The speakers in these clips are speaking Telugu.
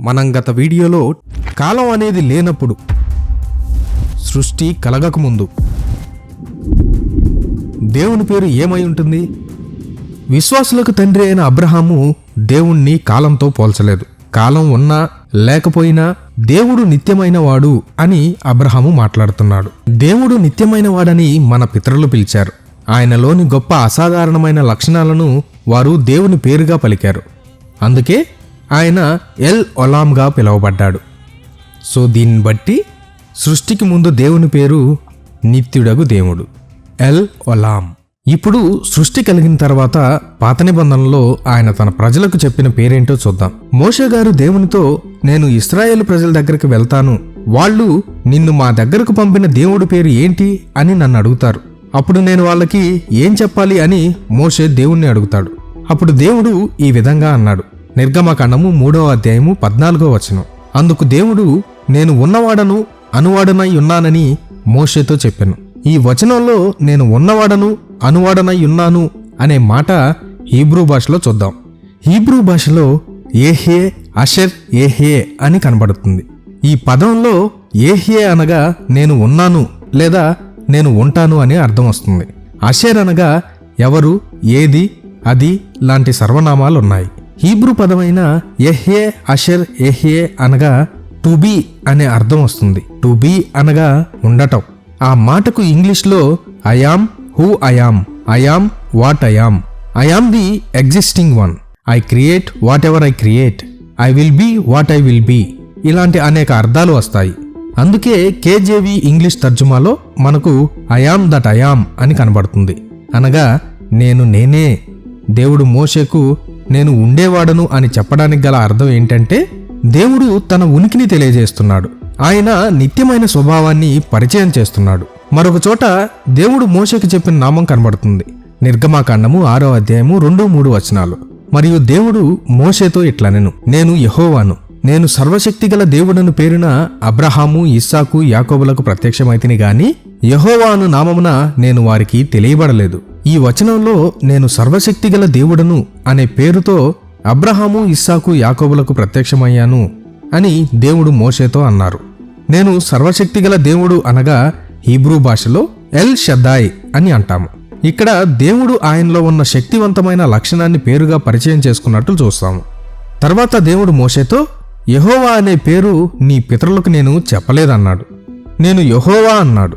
మనం గత వీడియోలో కాలం అనేది లేనప్పుడు సృష్టి కలగకముందు దేవుని పేరు ఏమై ఉంటుంది? విశ్వాసులకు తండ్రి అయిన అబ్రహాము దేవుణ్ణి కాలంతో పోల్చలేదు. కాలం ఉన్నా లేకపోయినా దేవుడు నిత్యమైన వాడు అని అబ్రహాము మాట్లాడుతున్నాడు. దేవుడు నిత్యమైన వాడని మన పితరులు పిలిచారు. ఆయనలోని గొప్ప అసాధారణమైన లక్షణాలను వారు దేవుని పేరుగా పలికారు. అందుకే ఆయన ఎల్ ఒలాంగా పిలువబడ్డాడు. సో దీన్ని బట్టి సృష్టికి ముందు దేవుని పేరు నిత్యుడగు దేవుడు ఎల్ ఒలాం ఇప్పుడు సృష్టి కలిగిన తర్వాత పాత నిబంధనలో ఆయన తన ప్రజలకు చెప్పిన పేరేంటో చూద్దాం. మోషే గారు దేవునితో నేను ఇస్రాయేల్ ప్రజల దగ్గరికి వెళ్తాను. వాళ్ళు నిన్ను మా దగ్గరకు పంపిన దేవుడి పేరు ఏంటి? అని నన్ను అడుగుతారు. అప్పుడు నేను వాళ్ళకి ఏం చెప్పాలి అని మోషే దేవుణ్ణి అడుగుతాడు. అప్పుడు దేవుడు ఈ విధంగా అన్నాడు. నిర్గమకాండము మూడవ అధ్యాయము పద్నాలుగో వచనం. అందుకు దేవుడు నేను ఉన్నవాడను అనువాడనై ఉన్నానని మోషేతో చెప్పాను. ఈ వచనంలో నేను ఉన్నవాడను అనువాడనై ఉన్నాను అనే మాట హీబ్రూ భాషలో చూద్దాం. హీబ్రూ భాషలో ఏహే అషర్ ఏహే అని కనబడుతుంది. ఈ పదంలో ఏహే అనగా నేను ఉన్నాను లేదా నేను ఉంటాను అనే అర్థం వస్తుంది. అషేర్ అనగా ఎవరు ఏది అది లాంటి సర్వనామాలు ఉన్నాయి హీబ్రూ పదమైన ఎహే అషర్ ఎహే అనగా టు బీ అనే అర్థం వస్తుంది. టు బీ అనగా ఉండటం. ఆ మాటకు ఇంగ్లీష్లో I'm who I'm I'm what I'm I am the existing one. I create whatever I create. I will be what I will be. ఇలాంటి అనేక అర్థాలు వస్తాయి. అందుకే కేజేవి ఇంగ్లీష్ తర్జుమాలో మనకు ఐయామ్ దట్ ఐయామ్ అని కనబడుతుంది. అనగా నేను నేనే. దేవుడు మోషేకు నేను ఉండేవాడను అని చెప్పడానికి గల అర్థం ఏంటంటే దేవుడు తన ఉనికిని తెలియజేస్తున్నాడు. ఆయన నిత్యమైన స్వభావాన్ని పరిచయం చేస్తున్నాడు. మరొక చోట దేవుడు మోషకి చెప్పిన నామం కనబడుతుంది. నిర్గమాకాండము ఆరో అధ్యాయము రెండు మూడు వచనాలు. మరియు దేవుడు మోషేతో ఇట్లనెను నేను యహోవాను. నేను సర్వశక్తిగల దేవుడను పేరున అబ్రహాము ఇస్సాకు యాకోబులకు ప్రత్యక్షమైతిని గాని యహోవాను నామమున నేను వారికి తెలియబడలేదు. ఈ వచనంలో నేను సర్వశక్తిగల దేవుడను అనే పేరుతో అబ్రహాము ఇస్సాకు యాకోబులకు ప్రత్యక్షమయ్యాను అని దేవుడు మోషేతో అన్నారు. నేను సర్వశక్తిగల దేవుడు అనగా హీబ్రూ భాషలో ఎల్ షద్దాయ్ అని అంటాము. ఇక్కడ దేవుడు ఆయనలో ఉన్న శక్తివంతమైన లక్షణాన్ని పేరుగా పరిచయం చేసుకున్నట్లు చూస్తాము. తర్వాత దేవుడు మోషేతో యహోవా అనే పేరు నీ పితరులకు నేను చెప్పలేదన్నాడు. నేను యహోవా అన్నాడు.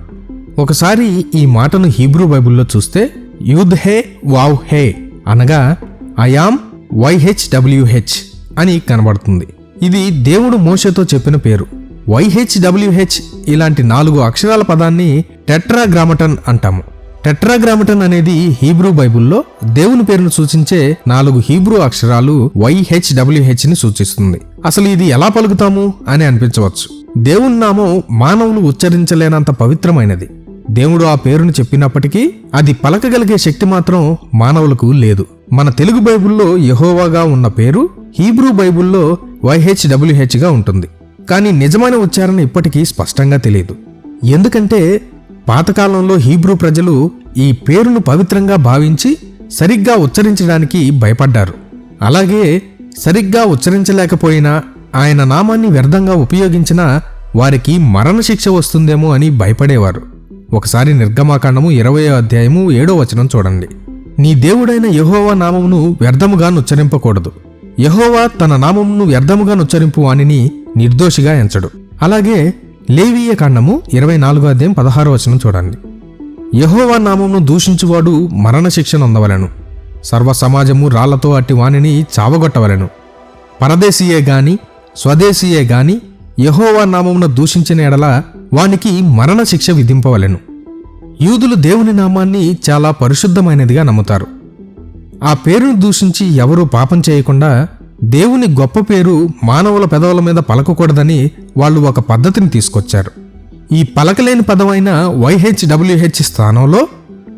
ఒకసారి ఈ మాటను హీబ్రూ బైబిల్లో చూస్తే యూద్ హే వావ్ హే అనగా ఐయామ్ వైహెచ్డబ్ల్యూహెచ్ అని కనబడుతుంది. ఇది దేవుడు మోషతో చెప్పిన పేరు. వైహెచ్డబ్ల్యూహెచ్ ఇలాంటి నాలుగు అక్షరాల పదాన్ని టెట్రాగ్రామటన్ అంటాము. టెట్రాగ్రామటన్ అనేది హీబ్రూ బైబిల్లో దేవుని పేరును సూచించే నాలుగు హీబ్రూ అక్షరాలు వైహెచ్డబ్ల్యూహెచ్ని సూచిస్తుంది. అసలు ఇది ఎలా పలుకుతాము అని అనిపించవచ్చు. దేవుని నామం మానవులు ఉచ్చరించలేనంత పవిత్రమైనది. దేవుడు ఆ పేరును చెప్పినప్పటికీ అది పలకగలిగే శక్తి మాత్రం మానవులకు లేదు. మన తెలుగు బైబిల్లో యహోవాగా ఉన్న పేరు హీబ్రూ బైబిల్లో వైహెచ్డబ్ల్యూహెచ్గా ఉంటుంది. కానీ నిజమైన ఉచ్చారణ ఇప్పటికీ స్పష్టంగా తెలియదు. ఎందుకంటే పాతకాలంలో హీబ్రూ ప్రజలు ఈ పేరును పవిత్రంగా భావించి సరిగ్గా ఉచ్చరించడానికి భయపడ్డారు. అలాగే సరిగ్గా ఉచ్చరించలేకపోయినా ఆయన నామాన్ని వ్యర్థంగా ఉపయోగించినా వారికి మరణశిక్ష వస్తుందేమో అని భయపడేవారు. ఒకసారి నిర్గమాకాండము ఇరవయో అధ్యాయము ఏడో వచనం చూడండి. నీ దేవుడైన యహోవా నామమును వ్యర్థముగా నుచ్చరింపకూడదు. యహోవా తన నామమును వ్యర్థముగా నుచ్చరింపు వానిని నిర్దోషిగా ఎంచడు. అలాగే లేవీయ కాండము ఇరవై నాలుగో అధ్యాయం పదహారో వచనం చూడండి. యహోవా నామమును దూషించువాడు మరణశిక్షను అందవలను సర్వ సమాజము రాళ్ళతో అట్టి వానిని చావగొట్టవలెను. పరదేశీయే గాని స్వదేశీయే గాని యహోవా నామమున దూషించిన ఎడల వానికి మరణశిక్ష విధింపవలెను. యూదులు దేవుని నామాన్ని చాలా పరిశుద్ధమైనదిగా నమ్ముతారు. ఆ పేరును దూషించి ఎవరూ పాపం చేయకుండా దేవుని గొప్ప పేరు మానవుల పెదవుల మీద పలకకూడదని వాళ్ళు ఒక పద్ధతిని తీసుకొచ్చారు. ఈ పలకలేని పదమైన వైహెచ్డబ్ల్యూహెచ్ స్థానంలో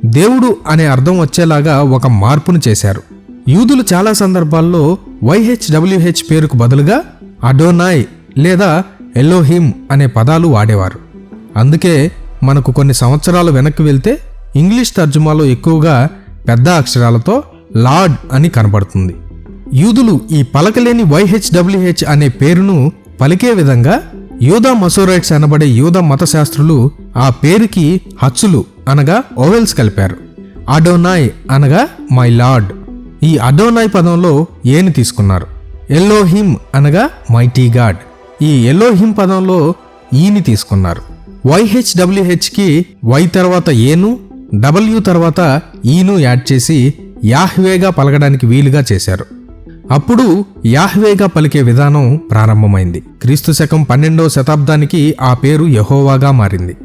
దేవుడు అనే అర్థం వచ్చేలాగా ఒక మార్పును చేశారు. యూదులు చాలా సందర్భాల్లో వైహెచ్డబ్ల్యూహెచ్ పేరుకు బదులుగా అడోనాయ్ లేదా ఎలోహిమ్ అనే పదాలు వాడేవారు. అందుకే మనకు కొన్ని సంవత్సరాలు వెనక్కి వెళ్తే ఇంగ్లీష్ తర్జుమాలో ఎక్కువగా పెద్ద అక్షరాలతో లార్డ్ అని కనబడుతుంది. యూదులు ఈ పలకలేని వైహెచ్డబ్ల్యూహెచ్ అనే పేరును పలికే విధంగా యూదా మసోరైట్స్ అనబడే యూదా మతశాస్త్రులు ఆ పేరుకి హచ్చులు అనగా ఓవెల్స్ కలిపారు. అడోనాయ్ అనగా మై లార్డ్. ఈ అడోనాయ్ పదంలో ఏని తీసుకున్నారు. ఎల్లోహిమ్ అనగా మైటీ గాడ్. ఈ ఎల్లోహిమ్ పదంలో ఈని తీసుకున్నారు. వైహెచ్డబ్ల్యూహెచ్కి వై తర్వాత ఏను డబ్ల్యూ తర్వాత ఈను యాడ్ చేసి యాహ్వేగా పలకడానికి వీలుగా చేశారు. అప్పుడు యాహ్వేగా పలికే విధానం ప్రారంభమైంది. క్రీస్తు శకం పన్నెండవ శతాబ్దానికి ఆ పేరు యహోవాగా మారింది.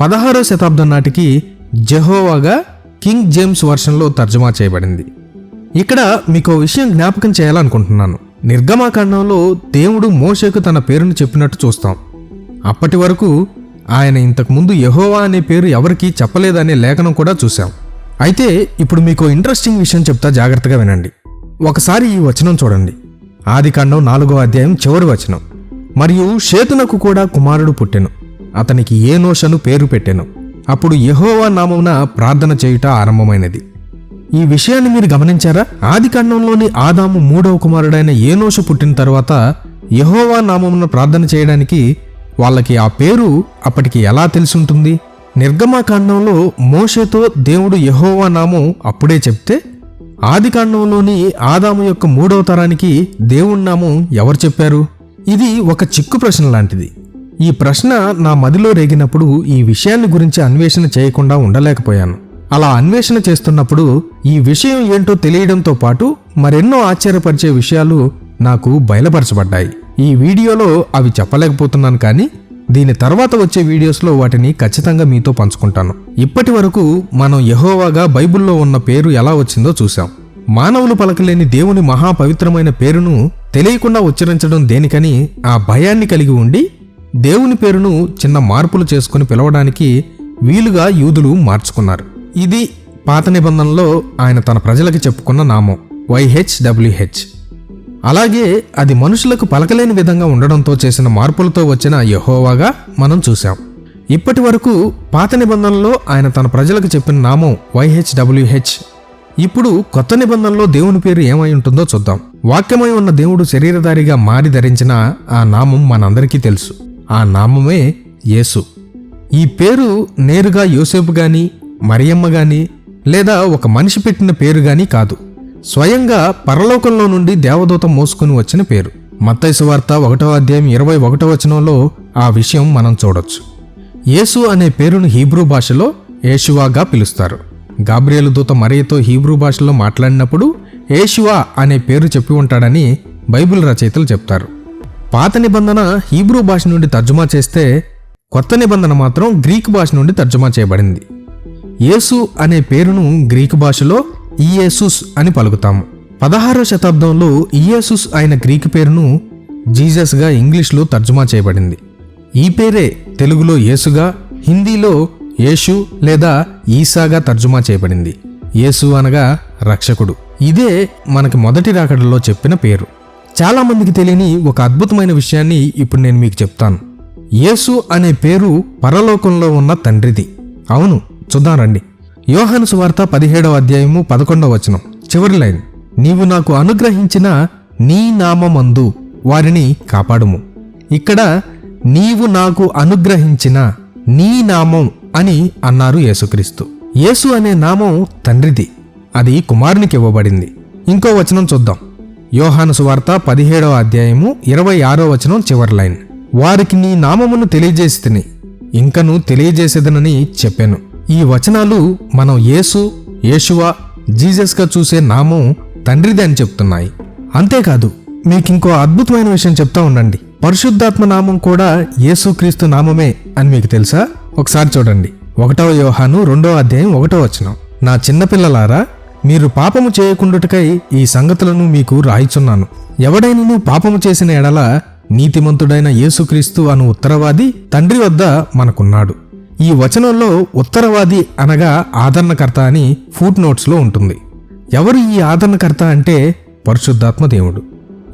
పదహారో శతాబ్దం నాటికి జెహోవాగా కింగ్ జేమ్స్ వర్షన్లో తర్జుమా చేయబడింది. ఇక్కడ మీకు విషయం జ్ఞాపకం చేయాలనుకుంటున్నాను. నిర్గమాకాండంలో దేవుడు మోషకు తన పేరును చెప్పినట్టు చూస్తాం. అప్పటి వరకు ఆయన ఇంతకుముందు యహోవా అనే పేరు ఎవరికీ చెప్పలేదనే లేఖనం కూడా చూశాం. అయితే ఇప్పుడు మీకు ఇంట్రెస్టింగ్ విషయం చెప్తా జాగ్రత్తగా వినండి. ఒకసారి ఈ వచనం చూడండి. ఆదికాండం నాలుగో అధ్యాయం చివరి వచనం. మరియు షేతునకు కూడా కుమారుడు పుట్టెను. అతనికి ఏనోషను పేరు పెట్టెను. అప్పుడు యహోవా నామమున ప్రార్థన చేయుట ఆరంభమైనది. ఈ విషయాన్ని మీరు గమనించారా? ఆది కాండంలోని ఆదాము మూడవ కుమారుడైన ఏనోషు పుట్టిన తర్వాత యహోవా నామమున ప్రార్థన చేయడానికి వాళ్ళకి ఆ పేరు అప్పటికి ఎలా తెలిసుంటుంది? నిర్గమకాండంలో మోషేతో దేవుడు యహోవా నామం అప్పుడే చెప్తే ఆది కాండంలోని ఆదాము యొక్క మూడవ తరానికి దేవుడి నామం ఎవరు చెప్పారు? ఇది ఒక చిక్కు ప్రశ్న లాంటిది. ఈ ప్రశ్న నా మదిలో రేగినప్పుడు ఈ విషయాన్ని గురించి అన్వేషణ చేయకుండా ఉండలేకపోయాను. అలా అన్వేషణ చేస్తున్నప్పుడు ఈ విషయం ఏంటో తెలియడంతో పాటు మరెన్నో ఆశ్చర్యపరిచే విషయాలు నాకు బయలుపరచబడ్డాయి. ఈ వీడియోలో అవి చెప్పలేకపోతున్నాను కానీ దీని తర్వాత వచ్చే వీడియోస్లో వాటిని ఖచ్చితంగా మీతో పంచుకుంటాను. ఇప్పటి వరకు మనం యహోవాగా బైబిల్లో ఉన్న పేరు ఎలా వచ్చిందో చూసాం మానవులు పలకలేని దేవుని మహాపవిత్రమైన పేరును తెలియకుండా ఉచ్చరించడం దేనికని ఆ భయాన్ని కలిగి ఉండి దేవుని పేరును చిన్న మార్పులు చేసుకుని పిలవడానికి వీలుగా యూదులు మార్చుకున్నారు. ఇది పాత నిబంధనలో ఆయన తన ప్రజలకు చెప్పుకున్న నామం వైహెచ్డబ్ల్యూహెచ్ అలాగే అది మనుషులకు పలకలేని విధంగా ఉండడంతో చేసిన మార్పులతో వచ్చిన యహోవాగా మనం చూశాం. ఇప్పటి వరకు పాత నిబంధనలో ఆయన తన ప్రజలకు చెప్పిన నామం వైహెచ్డబ్ల్యూహెచ్. ఇప్పుడు కొత్త నిబంధనలో దేవుని పేరు ఏమై ఉంటుందో చూద్దాం. వాక్యమై ఉన్న దేవుడు శరీరధారిగా మారి ధరించిన ఆ నామం మనందరికీ తెలుసు. ఆ నామమే యేసు. ఈ పేరు నేరుగా యోసేపు గాని మరియమ్మ గాని లేదా ఒక మనిషి పెట్టిన పేరు గాని కాదు. స్వయంగా పరలోకంలో నుండి దేవదూత మోసుకుని వచ్చిన పేరు. మత్తైసు వార్త ఒకటో అధ్యాయం ఇరవై ఒకటో వచనంలో ఆ విషయం మనం చూడొచ్చు. యేసు అనే పేరును హీబ్రూ భాషలో యేషువాగా పిలుస్తారు. గాబ్రియలు దూత మరియతో హీబ్రూ భాషలో మాట్లాడినప్పుడు యేషువా అనే పేరు చెప్పి ఉంటాడని బైబిల్ రచయితలు చెప్తారు. పాత నిబంధన హీబ్రూ భాష నుండి తర్జుమా చేస్తే కొత్త నిబంధన మాత్రం గ్రీక్ భాష నుండి తర్జుమా చేయబడింది. యేసు అనే పేరును గ్రీకు భాషలో ఇయేసుస్ అని పలుకుతాము. పదహారో శతాబ్దంలో ఇయేసుస్ అయిన గ్రీక్ పేరును జీసస్గా ఇంగ్లీష్లో తర్జుమా చేయబడింది. ఈ పేరే తెలుగులో యేసుగా హిందీలో యేషు లేదా ఈసాగా తర్జుమా చేయబడింది. యేసు అనగా రక్షకుడు. ఇదే మనకి మొదటి రాకడలో చెప్పిన పేరు. చాలామందికి తెలియని ఒక అద్భుతమైన విషయాన్ని ఇప్పుడు నేను మీకు చెప్తాను. యేసు అనే పేరు పరలోకంలో ఉన్న తండ్రిది. అవును చూద్దాం రండి. యోహాను సువార్త పదిహేడవ అధ్యాయము పదకొండవ వచనం. చివరి లైన్. నీవు నాకు అనుగ్రహించిన నీ నామందు వారిని కాపాడుము. ఇక్కడ నీవు నాకు అనుగ్రహించిన నీ నామం అని అన్నారు యేసుక్రీస్తు. యేసు అనే నామం తండ్రిది. అది కుమారునికి ఇవ్వబడింది. ఇంకో వచనం చూద్దాం. యోహాను సువార్త పదిహేడవ అధ్యాయము ఇరవై ఆరో వచనం చివరి లైన్. వారికి నీ నామమును తెలియజేసితిని. ఇంకను తెలియజేసేదనని చెప్పాను. ఈ వచనాలు మనం యేసు యేషువా జీసస్గా చూసే నామం తండ్రిది అని చెప్తున్నాయి. అంతేకాదు మీకు ఇంకో అద్భుతమైన విషయం చెప్తా ఉండండి. పరిశుద్ధాత్మ నామం కూడా యేసుక్రీస్తు నామమే అని మీకు తెలుసా? ఒకసారి చూడండి. ఒకటవ యోహాను రెండవ అధ్యాయం ఒకటో వచనం. నా చిన్నపిల్లలారా మీరు పాపము చేయకుండుటకై ఈ సంగతులను మీకు రాయిచున్నాను. ఎవడైనను పాపము చేసిన ఎడల నీతిమంతుడైన యేసుక్రీస్తు అను ఉత్తరవాది తండ్రి వద్ద మనకున్నాడు. ఈ వచనంలో ఉత్తరవాది అనగా ఆదరణకర్త అని ఫుట్ నోట్స్లో ఉంటుంది. ఎవరు ఈ ఆదరణకర్త అంటే? పరిశుద్ధాత్మ దేవుడు.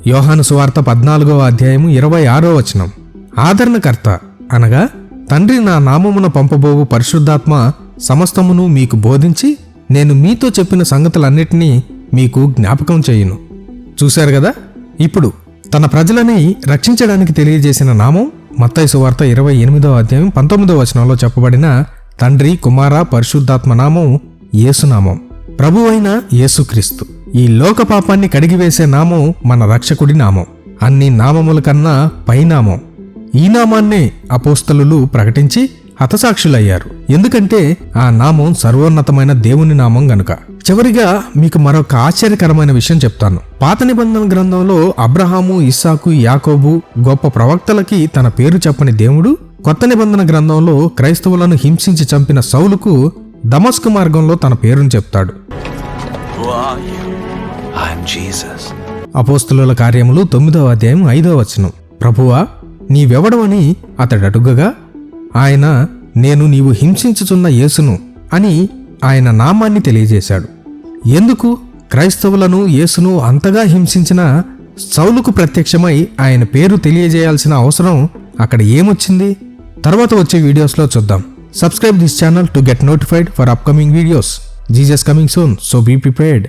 యోహాను సువార్త పద్నాలుగవ అధ్యాయము ఇరవై ఆరో వచనం. ఆదరణకర్త అనగా తండ్రి నా నామమున పంపబోవు పరిశుద్ధాత్మ సమస్తమును మీకు బోధించి నేను మీతో చెప్పిన సంగతులన్నిటినీ మీకు జ్ఞాపకం చేయును. చూశారు కదా? ఇప్పుడు తన ప్రజలని రక్షించడానికి తెలియజేసిన నామం మత్తయి సువార్త ఇరవై ఎనిమిదవ అధ్యాయం పంతొమ్మిదవ వచనంలో చెప్పబడిన తండ్రి కుమార పరిశుద్ధాత్మ నామం యేసునామం. ప్రభువైన యేసుక్రీస్తు. ఈ లోక పాపాన్ని కడిగివేసే నామం మన రక్షకుడి నామం. అన్ని నామముల కన్నా పైనామం. ఈ నామాన్నే అపోస్తలులు ప్రకటించి హతసాక్షులయ్యారు. ఎందుకంటే ఆ నామం సర్వోన్నతమైన దేవుని నామం గనుక. చివరిగా మీకు మరొక ఆశ్చర్యకరమైన విషయం చెప్తాను. పాత నిబంధన గ్రంథంలో అబ్రహాము ఇస్సాకు యాకోబు గొప్ప ప్రవక్తలకి తన పేరు చెప్పని దేవుడు కొత్త నిబంధన గ్రంథంలో క్రైస్తవులను హింసించి చంపిన సౌలుకు దమస్కు మార్గంలో తన పేరును చెప్తాడు. అపోస్తుల కార్యములు తొమ్మిదవ అధ్యాయం ఐదవ వచనం. ప్రభువా నీవెవడవని అతడు అడుగగా ఆయన నేను నీవు హింసించుచున్న యేసును అని ఆయన నామాన్ని తెలియజేశాడు. ఎందుకు? క్రైస్తవులను యేసును అంతగా హింసించిన సౌలుకు ప్రత్యక్షమై ఆయన పేరు తెలియజేయాల్సిన అవసరం అక్కడ ఏమొచ్చింది? తర్వాత వచ్చే వీడియోస్లో చూద్దాం. Subscribe this channel to get notified for upcoming videos. Jesus coming soon so be prepared.